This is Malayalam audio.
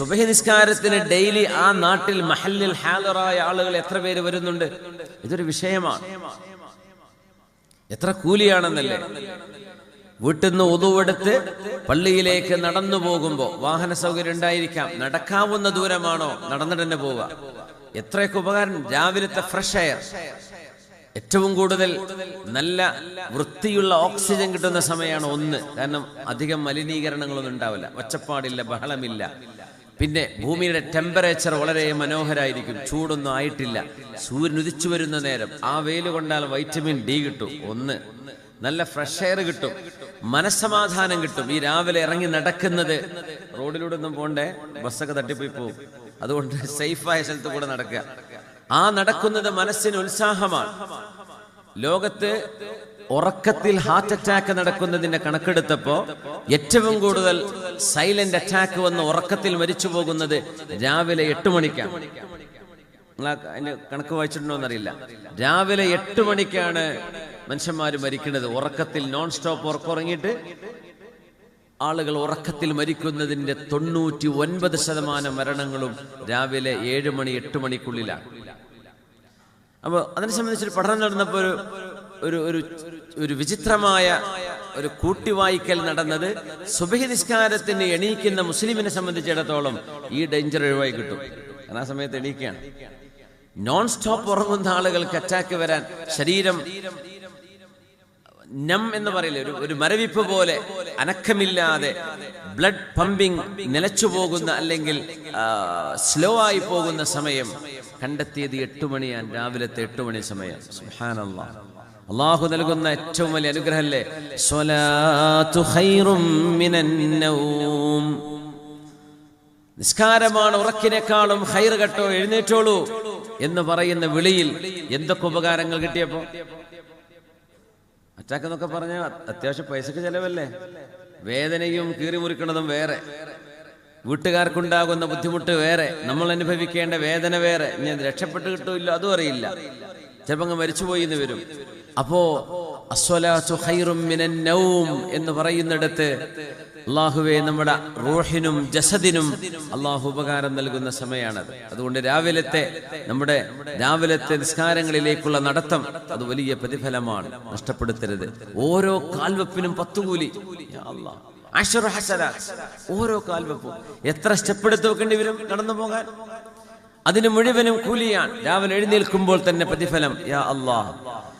സുബഹി നിസ്കാരത്തിന് ഡെയിലി ആ നാട്ടിൽ മഹല്ലിൽ ഹാലറായ ആളുകൾ എത്ര പേര് വരുന്നുണ്ട്? ഇതൊരു വിഷയമാണ്. എത്ര കൂലിയാണെന്നല്ലേ? വീട്ടിൽ നിന്ന് ഉതുവെടുത്ത് പള്ളിയിലേക്ക് നടന്നു പോകുമ്പോ വാഹന സൗകര്യം ഉണ്ടായിരിക്കാം. നടക്കാവുന്ന ദൂരമാണോ? നടന്നിട്ട് തന്നെ പോവുക. എത്രയൊക്കെ ഉപകാരം? രാവിലത്തെ ഫ്രഷ് എയർ ഏറ്റവും കൂടുതൽ നല്ല വൃത്തിയുള്ള ഓക്സിജൻ കിട്ടുന്ന സമയമാണ് ഒന്ന്. കാരണം അധികം മലിനീകരണങ്ങളൊന്നും ഉണ്ടാവില്ല. ഒച്ചപ്പാടില്ല ബഹളമില്ല. പിന്നെ ഭൂമിയുടെ ടെമ്പറേച്ചർ വളരെ മനോഹരായിരിക്കും. ചൂടൊന്നും ആയിട്ടില്ല. സൂര്യൻ ഉദിച്ചു വരുന്ന നേരം ആ വെയിൽ കൊണ്ടാൽ വൈറ്റമിൻ ഡി കിട്ടും. ഒന്ന് നല്ല ഫ്രഷ് എയർ കിട്ടും. മനസ്സമാധാനം കിട്ടും. ഈ രാവിലെ ഇറങ്ങി നടക്കുന്നത് റോഡിലൂടെ ഒന്നും പോണ്ടേ? ബസ്സൊക്കെ തട്ടിപ്പോയി പോകും അതുകൊണ്ട് സേഫായ സ്ഥലത്ത് കൂടെ നടക്കുക. ആ നടക്കുന്നത് മനസ്സിന് ഉത്സാഹമാണ്. ലോകത്ത് ഉറക്കത്തിൽ ഹാർട്ട് അറ്റാക്ക് നടക്കുന്നതിന്റെ കണക്കെടുത്തപ്പോ ഏറ്റവും കൂടുതൽ സൈലന്റ് അറ്റാക്ക് വന്ന് ഉറക്കത്തിൽ മരിച്ചു പോകുന്നത് രാവിലെ എട്ട് മണിക്കാണ്. അതിന്റെ കണക്ക് വായിച്ചിട്ടുണ്ടോ എന്നറിയില്ല. രാവിലെ എട്ട് മണിക്കാണ് മനുഷ്യന്മാർ മരിക്കുന്നത്. ഉറക്കത്തിൽ നോൺ സ്റ്റോപ്പ് ഉറക്കുറങ്ങിയിട്ട് ആളുകൾ ഉറക്കത്തിൽ മരിക്കുന്നതിന്റെ തൊണ്ണൂറ്റി ഒൻപത് ശതമാനം മരണങ്ങളും രാവിലെ ഏഴ് മണി എട്ട് മണിക്കുള്ളിലാണ്. അപ്പോൾ അതിനെ സംബന്ധിച്ചൊരു പഠനം നടന്നപ്പോൾ ഒരു ഒരു ഒരു ഒരു വിചിത്രമായ ഒരു കൂട്ടിവായിക്കൽ നടന്നത് സുബഹി നിസ്കാരത്തിന് എണീക്കുന്ന മുസ്ലിമിനെ സംബന്ധിച്ചിടത്തോളം ഈ ഡേഞ്ചർ ഒഴിവായി കിട്ടും. ആ സമയത്ത് എണീക്കുകയാണ് നോൺ സ്റ്റോപ്പ് ഉറങ്ങുന്ന ആളുകൾക്ക് അറ്റാക്ക് വരാൻ ശരീരം നം എന്ന് പറയില്ല ഒരു ഒരു മരവിപ്പ് പോലെ അനക്കമില്ലാതെ ബ്ലഡ് പമ്പിങ് നിലച്ചു പോകുന്ന അല്ലെങ്കിൽ സ്ലോ ആയി പോകുന്ന സമയം കണ്ടെത്തിയത് എട്ട് മണിയാണ്. രാവിലത്തെ എട്ട് മണി സമയം. സുബ്ഹാനല്ലാ. അള്ളാഹു നൽകുന്ന ഏറ്റവും വലിയ നൗം. നിസ്കാരമാണ് ഉറക്കിനേക്കാളും ഹൈർ കെട്ടോ എഴുന്നേറ്റോളൂ എന്ന് പറയുന്ന വിളിയിൽ എന്തൊക്കെ ഉപകാരങ്ങൾ കിട്ടിയപ്പോ? അറ്റാക്ക് എന്നൊക്കെ പറഞ്ഞാൽ അത്യാവശ്യം പൈസക്ക് ചെലവല്ലേ? വേദനയും കീറി മുറിക്കുന്നതും വേറെ. വീട്ടുകാർക്കുണ്ടാകുന്ന ബുദ്ധിമുട്ട് വേറെ നമ്മൾ അനുഭവിക്കേണ്ട വേദന വേറെ. ഞാൻ രക്ഷപ്പെട്ട് കിട്ടൂല്ലോ അതും അറിയില്ല. ചിലപ്പോൾ മരിച്ചുപോയി എന്ന് വരും. അപ്പോ എന്ന് പറയുന്നിടത്ത് അള്ളാഹുവെ നമ്മുടെ റോഹിനും ജസദിനും അള്ളാഹു ഉപകാരം നൽകുന്ന സമയമാണത് അതുകൊണ്ട് രാവിലത്തെ നമ്മുടെ രാവിലത്തെ നിസ്കാരങ്ങളിലേക്കുള്ള നടത്തം അത് വലിയ പ്രതിഫലമാണ്. നഷ്ടപ്പെടുത്തരുത്. ഓരോ കാൽവെപ്പിനും പത്തുകൂലി. യാ അശ്റു ഹസനാത്ത്. ഓരോ കാൽവെപ്പും എത്ര സ്റ്റെപ്പ് എടുത്ത് വെക്കേണ്ടി വരും? കടന്നു പോകാൻ. അതിന് മുഴുവനും കൂലിയാണ്. രാവിലെ എഴുന്നേൽക്കുമ്പോൾ തന്നെ പ്രതിഫലം യാ അള്ളാഹ്